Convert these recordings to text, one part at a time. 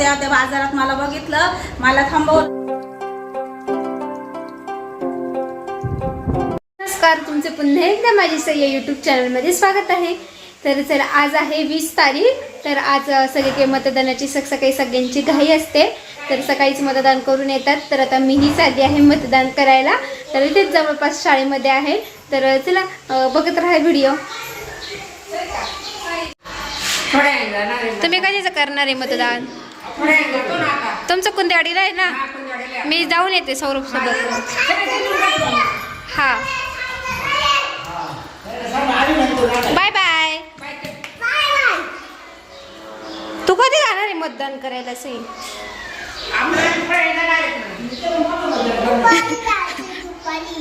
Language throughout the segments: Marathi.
होत्या त्या बाजारात मला बघितलं मला थांबवलं नमस्कार तुमचे पुन्हा एकदा माझी सह्य यूट्यूब चॅनलमध्ये स्वागत आहे. तर चला आज आहे वीस तारीख तर आज अ, सगळीकडे मतदानाची सक सकाळी सगळ्यांची घाई असते. तर सकाळीच मतदान करून येतात. तर आता मीही चालली आहे मतदान करायला. तर इथेच जवळपास शाळेमध्ये आहे. तर चला बघत राहा व्हिडिओ. तुम्ही कधीच करणार आहे मतदान? तुमचं कोणत्या अडीला आहे ना? मी जाऊन येते सौरभ सोबत. हा बाय बाय. तू. कधी जाणार आहे मतदान करायला सई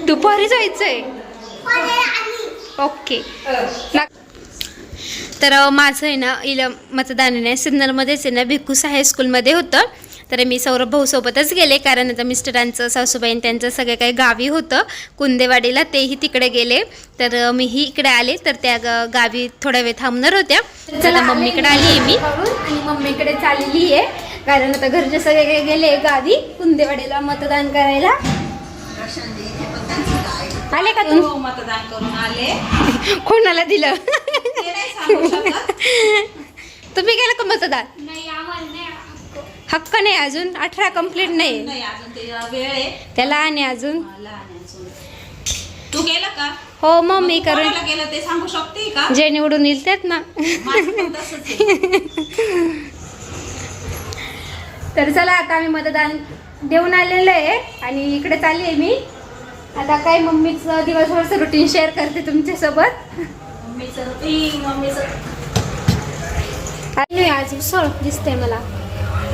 दुपारी जायचंय. ओके. तर माझं आहे ना इल मतदान आहे ना सिन्नरमध्येच आहे ना भिक्कूस हायस्कूलमध्ये होतं. तर मी सौरभ भाऊसोबतच गेले कारण आता मिस्टरांचं सासूबाई आणि त्यांचं सगळं काही गावी होतं. कुंदेवाडीला तेही तिकडे गेले. तर मीही इकडे आले तर त्या गावी थोडा वेळ थांबणार होत्या. चला मम्मीकडे आली आहे मी. आणि मम्मीकडे चाललेली आहे. कारण आता घरचे सगळे काही गेले गावी कुंदेवाडीला मतदान करायला. आले का तू? हो, मतदान करून आले. कोणाला दिलं? ते नाही सांगू शकत. तुम्ही गेलं का मतदान हक्क. नाही अजून? अठरा कंप्लीट नाही. नाही अजून ते वेळ आहे. त्याला आणि अजून. तू गेला का? हो मग मी करून कोणाला ते सांगू शकते का? जे निवडून येईल तेच ना. माझं पण तसंच आहे. तर चला आता आम्ही मतदान देऊन आलेलं आहे आणि इकडे चालली आहे मी. आता काय मम्मीचं दिवसभरचं रुटीन शेअर करते तुमच्यासोबत. मम्मीचं रुटीन मम्मीचं आणि आज उसळ दिसते मला.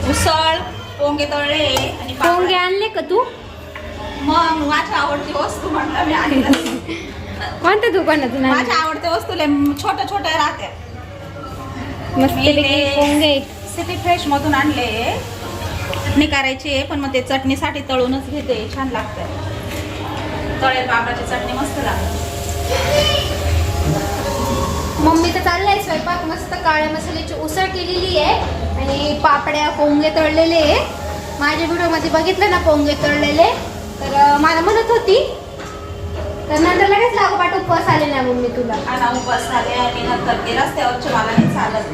उसळ पोंगे तळले आणि. पोंगे आणले का तू? मग माझी आवडती वस्तू म्हटलं मी आणलं. कोणत्या दुकानातून माझ्या आवडत्या वस्तू लय छोट्या छोट्या राहत्या. सिटी फ्रेश मधून आणले. चटणी करायची पण मग ते चटणीसाठी तळूनच घेते. छान लागतं तळेल बाबाची चटणी मस्त लागते. स्वयंपाक मस्त काळ्या मसाल्याची उसळ केलेली आहे आणि पापड्या पोंगे तळलेले आहे. माझ्या व्हिडिओमध्ये बघितलं ना पोंगे तळलेले? तर मला म्हणत होती तर नंतर लगेच लागोपाठ उपवास आले ना मम्मी तुला. आणि उपास झाले आणि नंतर ते रस्त्यावरचे मला नाही चालत.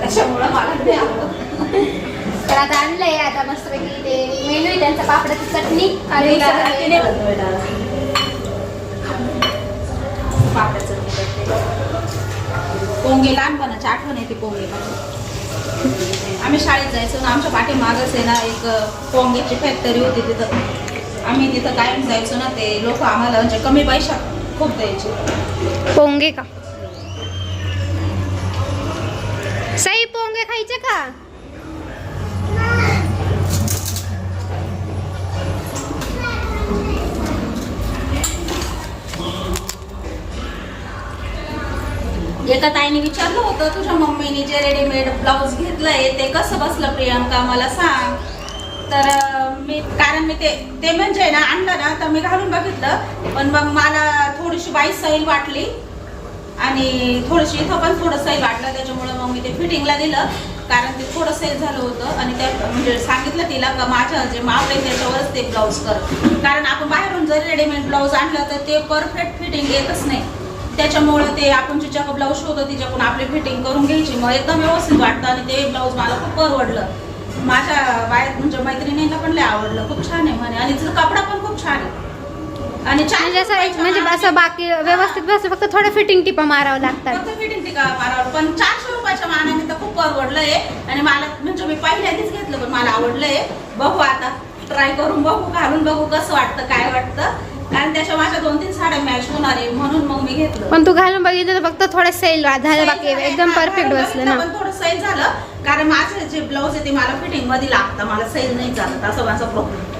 त्याच्यामुळं मला नाही आवडत. तर आता आणलंय आता मस्तपैकी ते मेनू आहे त्यांचा पापड्याची चटणी आणि चटणी. पोंगे लहानपणाची आठवण येते पोंगे आम्ही शाळेत जायचो ना आमच्या पाठीमागच आहे ना एक पोंगेची फॅक्टरी होती तिथं. आम्ही तिथं कायम जायचो ना ते लोक आम्हाला म्हणजे कमी पैशात खूप द्यायचे. पोंगे का? एका ताईने विचारलं होतं तुझ्या मम्मीने जे रेडीमेड ब्लाऊज घेतलंय ते कसं बसलं प्रियांका? मला सांग. तर मी कारण मी ते ते म्हणजे ना आणलं ना तर मी घालून बघितलं. पण मग मला थोडीशी बाई सैल वाटली. आणि थोडीशी इथं पण थोडं सैल वाटलं त्याच्यामुळे मग मी ते फिटिंगला दिलं. कारण ते थोडं सैल झालं होतं. आणि त्या म्हणजे सांगितलं तिला का माझं जे माप आहे त्याच्यावरच ते ब्लाऊज कर. कारण आपण बाहेरून जरी रेडीमेड ब्लाऊज आणलं तर ते परफेक्ट फिटिंग येतच नाही. त्याच्यामुळं ते आपण जिच्याकडे ब्लाऊज शोधतो तिच्याकडून आपली फिटिंग करून घ्यायची. मग एकदम व्यवस्थित वाटतं आणि ते ब्लाऊज मला खूप परवडलं. माझ्या बाहेर म्हणजे मैत्रिणींना पण लय आवडलं. खूप छान आहे म्हणे. आणि तिचा कपडा पण खूप छान आहे. आणि म्हणजे असं म्हणजे असं बाकी व्यवस्थित बस फक्त थोडं फिटिंग टिपा मारावं लागतात. फक्त फिटिंग टिका मारावर पण चारशे रुपयाच्या मानाने तर खूप परवडलंय आणि मला म्हणजे मी पहिल्यांदाच घेतलं पण मला आवडलंय बघू आता. ट्राय करून बघू घालून बघू कसं वाटतं काय वाटतं. कारण त्याच्या माझ्या दोन तीन साड्या मॅच होणार आहे म्हणून मग मी घेतलं. पण तू घालून बघितलं तर फक्त थोडं सेल झालं बाकी एकदम परफेक्ट बसलं ना. पण थोडं सैल झालं. कारण माझं जे ब्लाऊज आहे ते मला फिटिंगमध्ये लागतं. मला सैल नाही चालत. असं माझा प्रॉब्लेम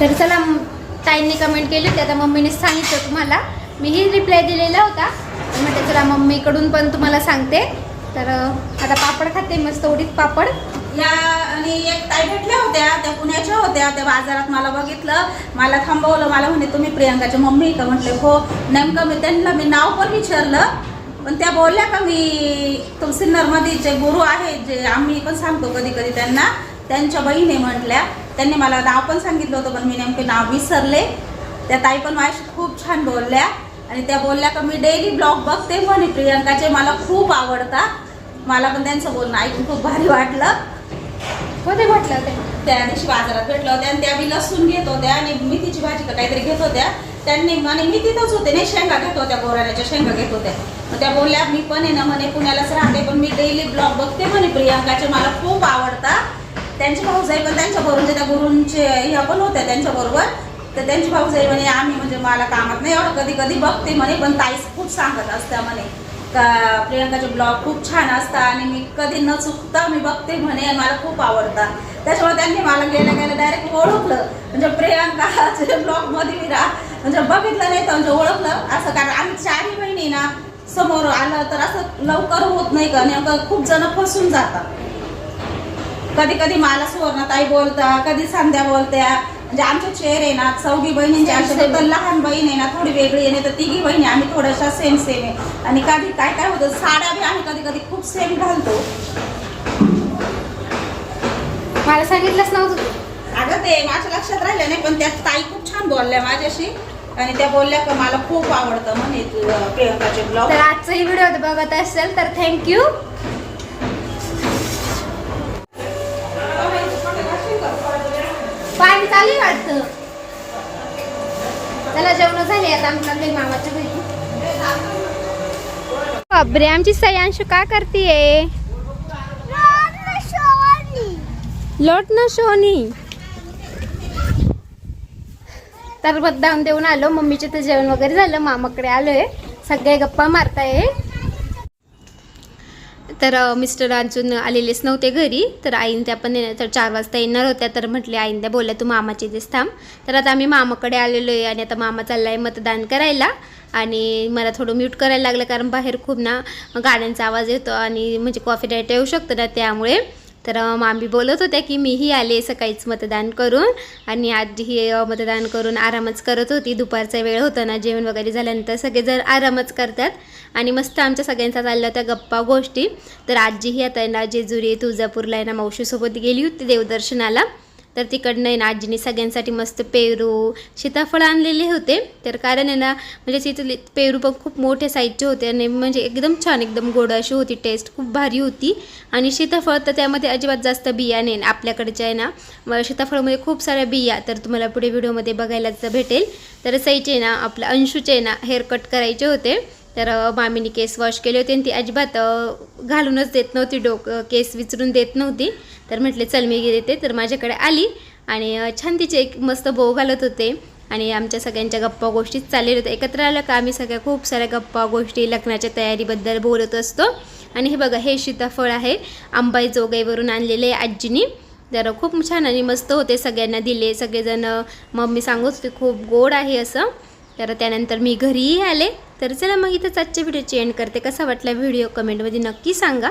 तर चला ताईंनी कमेंट केली होती. आता मम्मीने सांगितलं तुम्हाला. मीही रिप्लाय दिलेला होता. म्हटलं चला मम्मीकडून पण तुम्हाला सांगते. तर आता पापड खाते. मस्त उडीद पापड. या आणि एक ताई भेटल्या होत्या त्या पुण्याच्या होत्या त्या बाजारात मला बघितलं मला थांबवलं मला म्हणे तुम्ही प्रियांकाच्या मम्मी का? म्हटले हो. नेमकं मी त्यांना मी नाव पण विचारलं पण त्या बोलल्या का मी तो सिन्नरमध्ये जे गुरु आहेत जे आम्ही पण सांगतो कधी कधी त्यांना त्यांच्या बहिणी म्हटल्या त्यांनी मला नाव पण सांगितलं होतं पण मी नेमके नाव विसरले. त्या ताई पण माझ्याशी खूप छान बोलल्या आणि त्या बोलल्या का मी डेली ब्लॉग बघते म्हणे प्रियंकाचे मला खूप आवडतात. मला पण त्यांचं बोलणं ऐकून खूप भारी वाटलं. होते म्हटलं ते. त्या दिवशी बाजारात भेटल्या होत्या आणि त्या मी लसूण घेत होत्या आणि मेथीची भाजी का काहीतरी घेत होत्या. त्यांनी आणि मी तिथंच होते नाही शेंगा घेत होत्या गोराण्याच्या शेंगा घेत होत्या. मग त्या बोलल्या मी पण आहे ना म्हणे पुण्यालाच राहते पण मी डेली ब्लॉग बघते म्हणे प्रियांकाचे मला खूप आवडतात. त्यांचे भाऊजाई पण त्यांच्या बरोबर त्या गुरूंचे ह्या पण होत्या त्यांच्याबरोबर तर त्यांची भाऊजाई म्हणे आम्ही म्हणजे मला कामात नाही एवढं कधी कधी बघते म्हणे पण ताई खूप सांगत असत्या म्हणे. का प्रियंकाचे ब्लॉग खूप छान असतात आणि मी कधी न चुकता मी बघते म्हणे मला खूप आवडतात. त्याच्यामुळे त्यांनी मला गेल्या गेल्या डायरेक्ट ओळखलं. म्हणजे प्रियंकाचे ब्लॉगमध्ये मी रा म्हणजे बघितलं नाही तर म्हणजे ओळखलं. असं कारण आम्ही चारही बहिणी ना समोर आलं तर असं लवकर होत नाही का? नेमकं खूप जण फसून जातात. कधी कधी मला सुवर्णताई बोलता कधी संध्या बोलत्या. म्हणजे आमचे चेहरे ना चौघी बहिणींचे असे तर लहान बहीण आहे ना थोडी वेगळी आहे नाही तर तिघी बहिणी आम्ही थोड्याशा सेम सेम आहे. आणि कधी काय काय होतं साड्या बी आम्ही कधी कधी खूप सेम घालतो. मला सांगितलंच नव्हतं. अगं ते माझ्या लक्षात राहिलं नाही पण त्या ताई खूप छान बोलल्या माझ्याशी. आणि त्या बोलल्या का मला खूप आवडतं म्हणे प्रियंकाचे ब्लॉग तर आजचाही व्हिडिओ बघत असेल तर थँक्यू पाणी चालू वाटतं. जेवण झाली आता आम्ही मामाच्या घरी. आमची सयांशू का करतीये? लोट ना शोनी तर बद्दाम देऊन आलो मम्मीचे तर जेवण वगैरे झालं मामाकडे आलोय. सगळे गप्पा मारताय तर मिस्टर अजून आलेलेच नव्हते घरी. तर आईन त्या पण येणार तर चार वाजता येणार होत्या. तर म्हटले आईन त्या बोलल्या तू मामाची दिस थांब. तर आता आम्ही मामाकडे आलेलो आहे आणि आता मामा चालला आहे मतदान करायला. आणि मला थोडं म्यूट करायला लागलं कारण बाहेर खूप ना गाड्यांचा आवाज येतो आणि म्हणजे कॉफी डायट येऊ शकतं ना त्यामुळे. तर मामी बोलत होत्या की मीही आले सकाळीच मतदान करून आणि आजी मतदान करून आरामच करत होती. दुपारचा वेळ होता ना जेवण वगैरे झाल्यानंतर सगळेजण आरामच करतात. आणि मस्त आमच्या सगळ्यांचा चालल्या होत्या गप्पा गोष्टी. तर आजीही आता ना जेजुरी तुळजापूरला आहे ना मावशीसोबत गेली होती देवदर्शनाला. तर तिकडनं आहे ना आजीने सगळ्यांसाठी मस्त पेरू सीताफळ आणलेले होते. तर कारण आहे ना म्हणजे तिथले पेरू पण खूप मोठे साईजचे होते आणि म्हणजे एकदम छान एकदम गोड अशी होती टेस्ट खूप भारी होती. आणि सीताफळ तर त्यामध्ये अजिबात जास्त बिया नाही. आपल्याकडच्या आहे ना म सीताफळमध्ये खूप साऱ्या बिया तर तुम्हाला पुढे व्हिडिओमध्ये बघायलाच भेटेल. तर सईचे आहे ना आपल्या अंशूचे आहे ना हेअर कट करायचे होते. तर मामीने केस वॉश केले होते आणि ती अजिबात घालूनच देत नव्हती डोकं केस विचरून देत नव्हती. तर म्हटले चल मी देते तर माझ्याकडे आली आणि छान तिचे एक मस्त बोव घालत होते. आणि आमच्या सगळ्यांच्या गप्पा गोष्टीत चाललेल्या होत्या. एकत्र आलं का आम्ही सगळ्या खूप साऱ्या गप्पा गोष्टी लग्नाच्या तयारीबद्दल बोलत असतो. आणि हे बघा हे सीताफळ आहे. अंबाई जोगाईवरून आणलेले आहे आजीनी. तर खूप छान आणि मस्त होते सगळ्यांना दिले. सगळेजण मम्मी सांगत होते खूप गोड आहे असं. तर त्यानंतर मी घरीही आले. तर चला मग इथंच आजच्या व्हिडिओची एंड करते. कसा वाटला व्हिडिओ कमेंटमध्ये नक्की सांगा.